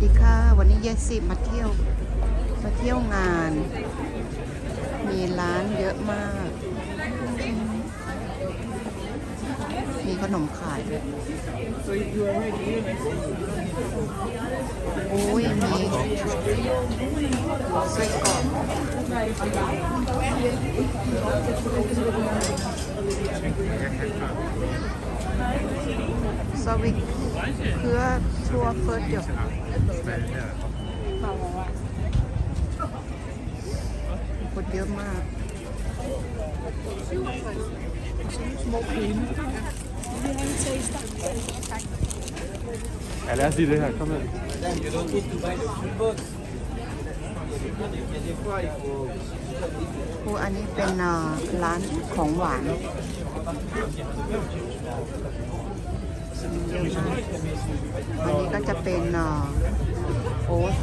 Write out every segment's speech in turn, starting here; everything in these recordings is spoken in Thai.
ดีค่ะ วันนี้ยายสิมาเที่ยว มาเที่ยวงาน มีร้านเยอะมาก มีขนมขายโอ้ยมีไส้กรอกสวิกเพื่อชัวเฟิร์สเดียว คนเยอะมาก Ja, lad os sige det her. Kom med. โอ้อันนี้เป็นร้านของหวาน อันนี้ก็จะเป็นเอ่อโอ๊ต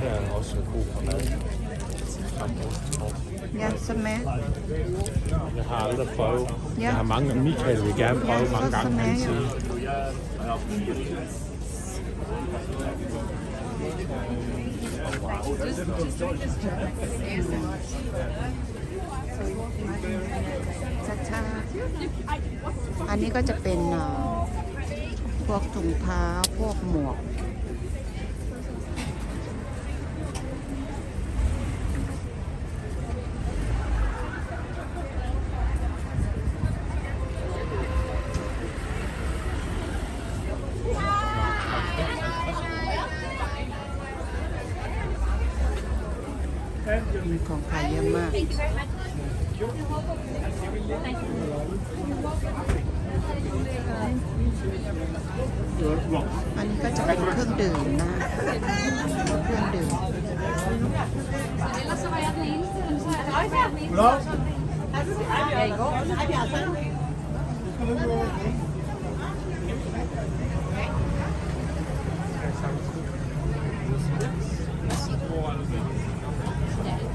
Her er også god for mad. ยาสแมัค Jeg har aldrig prøvet. Ja. Jeg har mange, Michael vil gerne prøve Ja, mange så gange, han smager jeg. siger. ช้าๆอันนี้ก็จะเป็นพวกถุงเท้าพวกหมวก มีของขายเยอะมาก อันนี้ก็จะเป็นเครื่องดื่มนะเครื่องดื่ม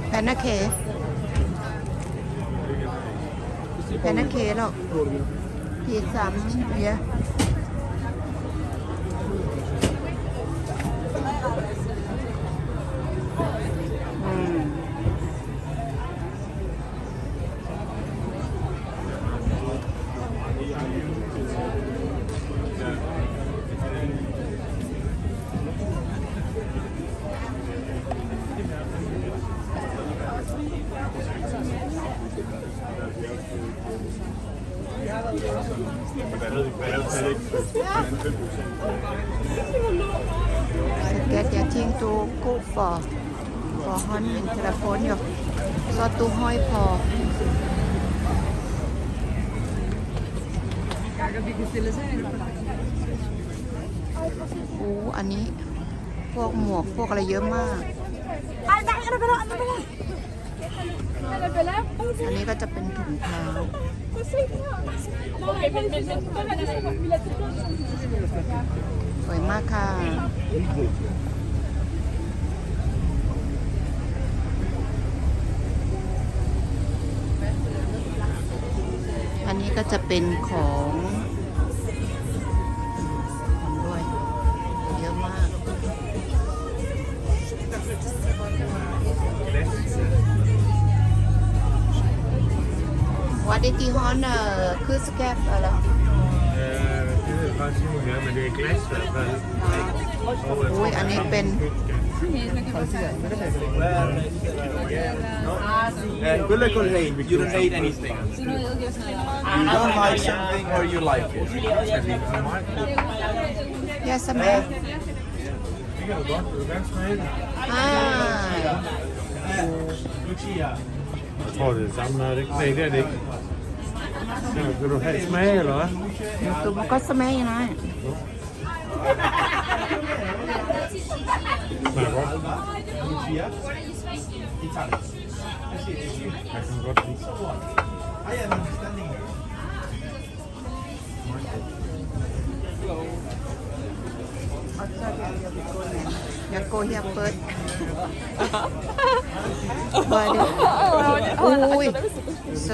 แพนนาเค้ก แพนนาเคหรอกพีสามเย สเก็ตยาทิ้งตูกุปอปอฮอนอินเทอร์โฟนอยู่ซอตูห้อยพอโอ้อันนี้ พวกหมวกพวกอะไรเยอะมาก อันนี้ก็จะเป็นถุงเท้า สวยมากค่ะ อันนี้ก็จะเป็นของ อะไร Øh, det ved jeg faktisk ikke, hvad men det er glas i hvert fald. อุ้ยอันนี้เป็น Uh, Gullikul hate, you don't hate anything. You don't like something or you like it. ยาสมัย Det kan du godt. Du vil gerne smage det. อ่า Jeg tror, det er det samme. Er det ikke? Nej, det er det ikke. Så, vil du have smag, eller hvad? ตัวมันก็ส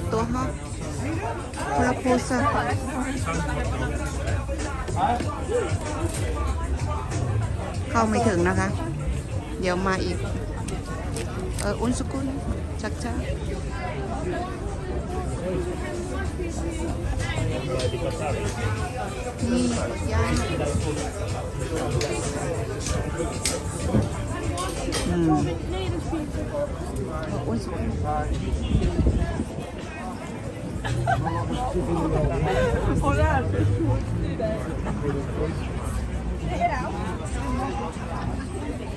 มั ยยังไง Smager godt. Jeg kan godt lide. อยากโกเฮียเปิดเปิดดิอุ้ยสตัวฮะพลพูซะเข้าไม่ถึงนะคะ เดี๋ยวมาอีก เออ อุนสกุลชักช้านี่ย่างอืมอุนสกุล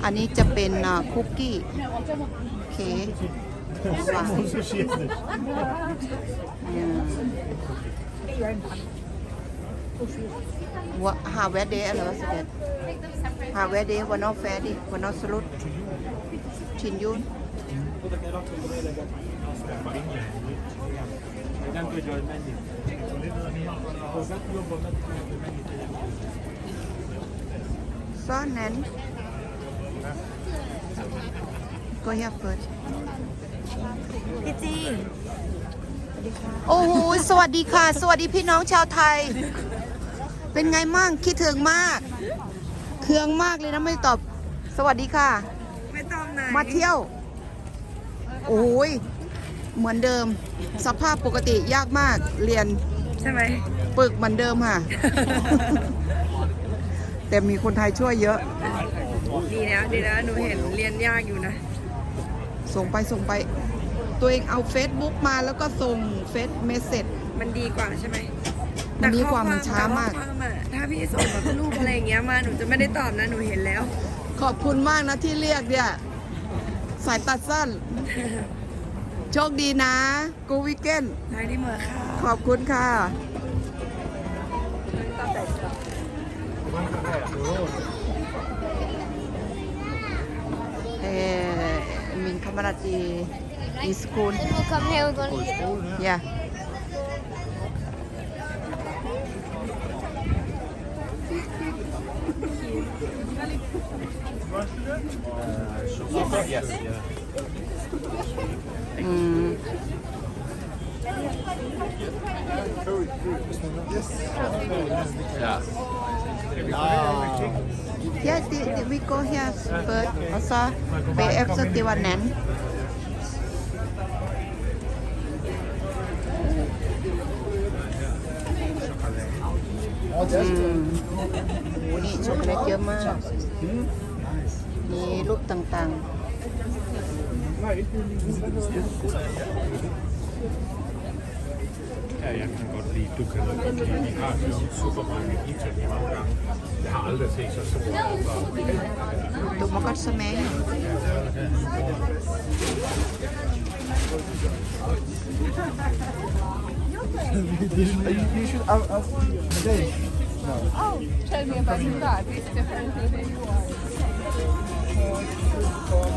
อันนี้จะเป็นอ่าคุกกี้เค้กหวาน Wa ha vé đế là bác sĩ Ha vé đế và nó phé đi và nó slut Chín yun นั่นคือโดย แม่ดิ Xóa nén Go here first พี่จีโอ้โห สวัสดีค่ะ สวัสดีพี่น้องชาวไทย เป็นไงมั่งคิดถึงมาก เคืองมากเลยนะไม่ตอบ สวัสดีค่ะ ไม่ต้องไหนมาเที่ยว โอ้ย เหมือนเดิม สภาพปกติยากมากเรียนใช่ไหมปึกเหมือนเดิมค่ะ แต่มีคนไทยช่วยเยอะ ดีนะดีนะหนูเห็นเรียนยากอยู่นะ ส่งไปส่งไป ตัวเองเอา Facebook มาแล้วก็ส่งเฟซเมสเซจ มันดีกว่าใช่ไหมมันดีกว่ามันช้ามาก แต่ข้อควอะถ้าพี่ส่งแบบรูปอะไรอย่างเงี้ยมาหนูจะไม่ได้ตอบนะหนูเห็นแล้ว ขอบคุณมากนะที่เรียกเนี่ย สายตัดสั้น โชคดีนะ กูวิกเกนไทยที่เมือค่ะ ขอบคุณค่ะ เอ่อมินคามาราจีอีสคูล En hoe kan heel dan Yeah. Mm. Yeah, the, the, we go here first. Also, PF สติวันนั้นอืมโอ้นี่ช็อกโกแลตเยอะมาก มีรูปต่าง Ja, jeg kan godt lide, du kan godt lide. Vi har jo super mange Italien mange gange. Jeg har aldrig set så store opvarer. ๆตัวมันก็สมัย You should ask ask today. Så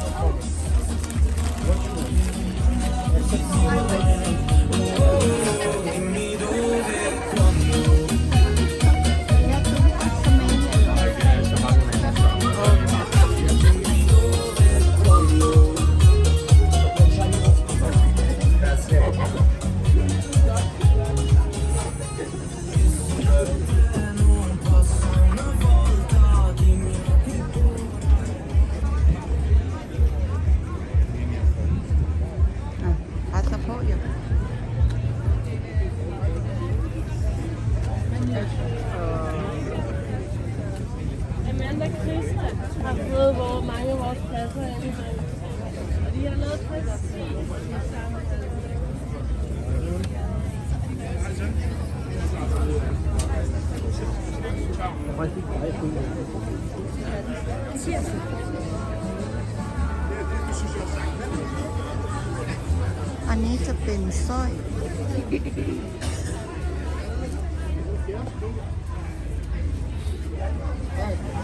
นี้จะเป็นสร้อย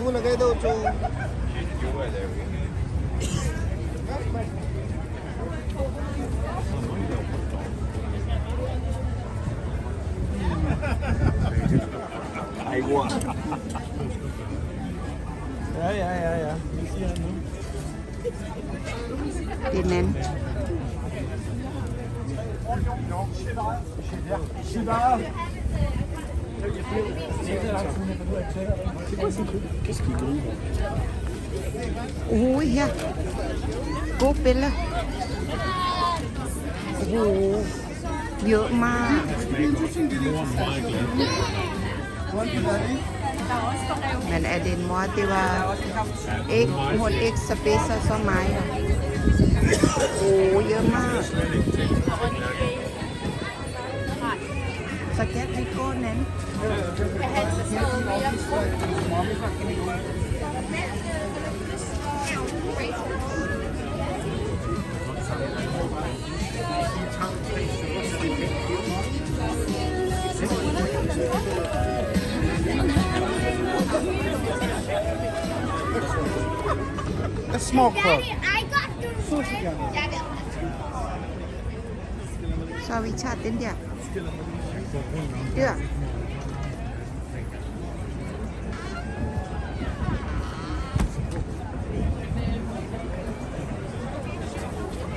Mua lagay daw, Joe. Ja, ja, ja, ja. Vi siger det nu. ดิ นเน้น Sig bare. โอ้ยเฮียกุ๊กเป็นเลยโอ้โหเยอะมาก Men er det en mor, det var ikke, hun ikke spiser så meget. โอ้เยอะมาก สเก็ตให้โก้เน้น A small club. I got the ชาวิชาตินเดียเดือ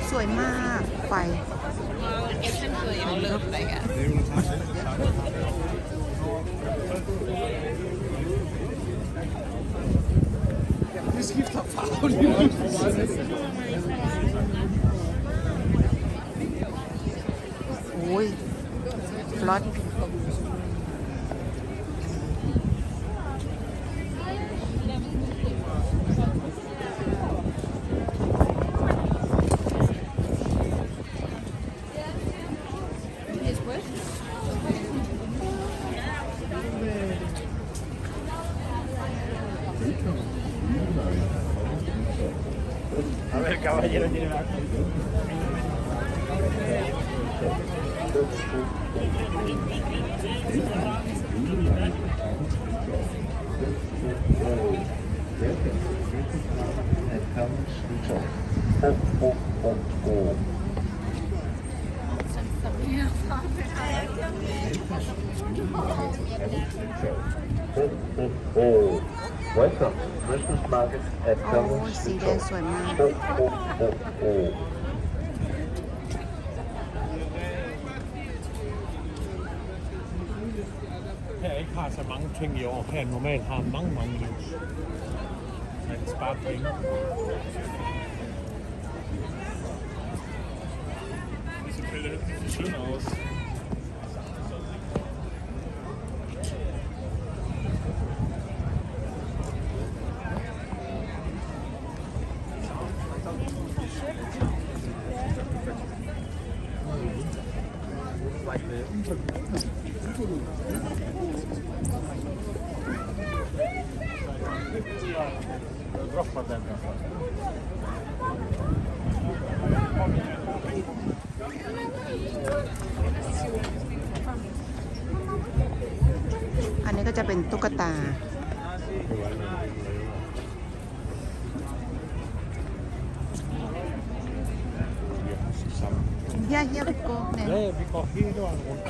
สวยมากไฟ Vi ร้อน ฟลอตโอ้ยสีแดงสวยมาก Her ikke har så mange ting i år. Her normalt har mange, mange lys. Man like sparkling. Sie bildet schön aus. เป็นตุ๊กตา Sammen. เฮียเฮียโกเนี่ย Ja, ja, vi går hele vejen rundt.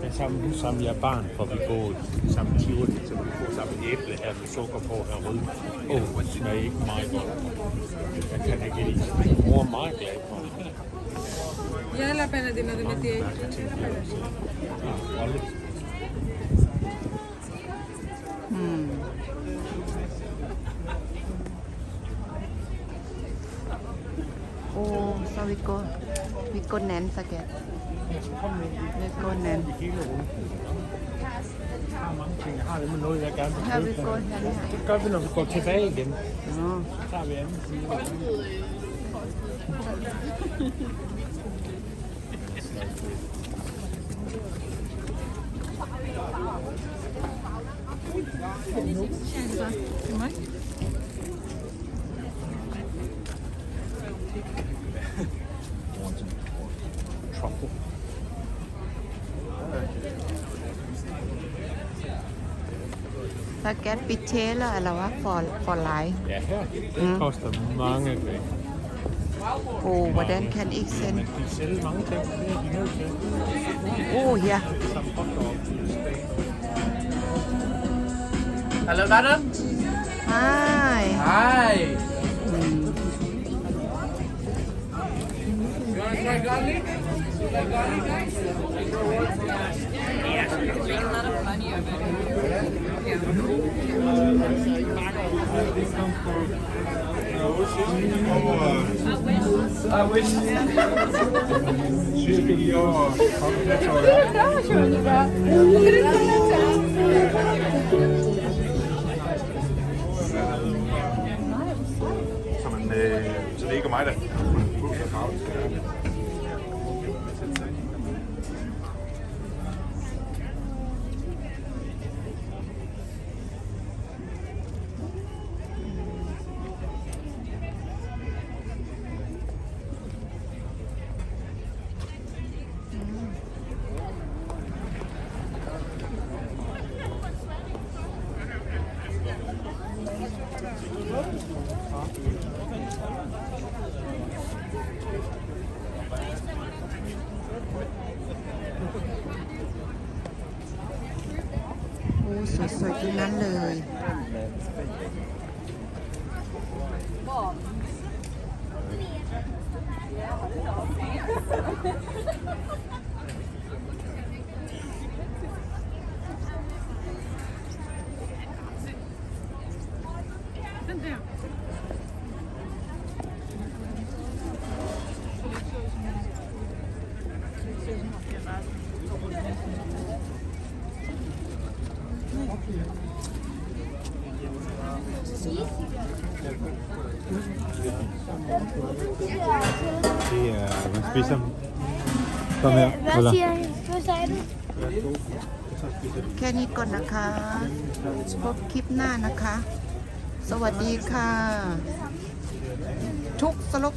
Men sammen, nu sammen jeg er barn, for vi går sammen Tivoli, så vi får sammen æble her med sukker på her rød. Åh, oh, det smager ikke meget godt. Jeg kan ikke lide det. Min mor er meget glad for det. Ya la pena tiene de meter. Ja, Olle. อืม โอ้สวิโกวิโกแนนสเก็ต Så kom nu. วิโกแนน I hele rundkøbet. Jeg har mange ting. Jeg har nemlig noget, jeg gerne vil Her vi købe. går her lige her. Det gør vi, når vi går tilbage igen. อ๋อ Så tager vi anden side. Truffle. สเก็ตปิเชลอะไรวะฟอร์ฟอร์ไลท์ Ja, her. Det koster mange penge. โอ้ hvordan kan ikke sende Men de sælger mange ting. Det er de nødt til. โอ้เฮีย Som hotdog. Hello, madam. Hi Hi. I wish. Så, man, øh, så det er ikke mig, der... โอ้สวยๆทั้งนั้นเลย Det er... Man spiser... Kom her. Hvad siger jeg? Hvad sagde du? แค่นี้ก่อนนะคะพบคลิปหน้านะคะ สวัสดีค่ะ ทุกสลบ